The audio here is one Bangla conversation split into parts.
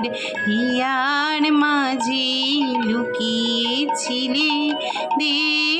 আমার হিয়ার মাঝে লুকিয়েছিলে। দেখতে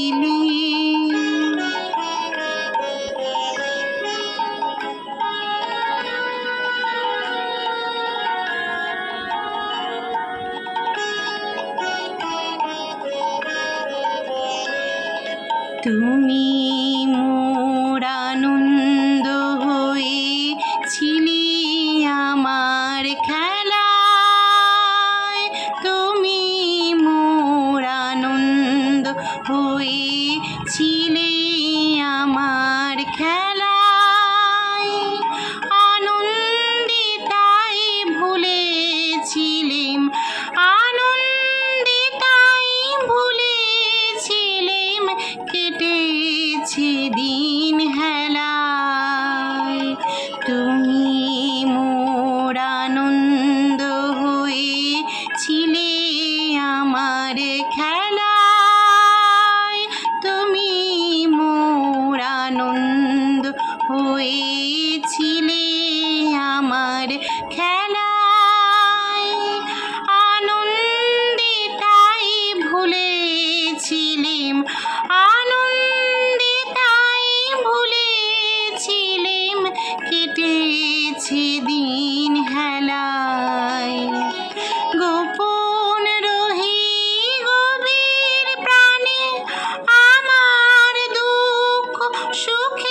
তুমি মোর হয়েছিলে আমার খেলায়। আনন্দিতাই ভুলেছিলেম আনন্দিতাই ভুলেছিলেম, কেটেছে দিন হেলায়। গোপন রহি গভীর আমার দুঃখ সুখের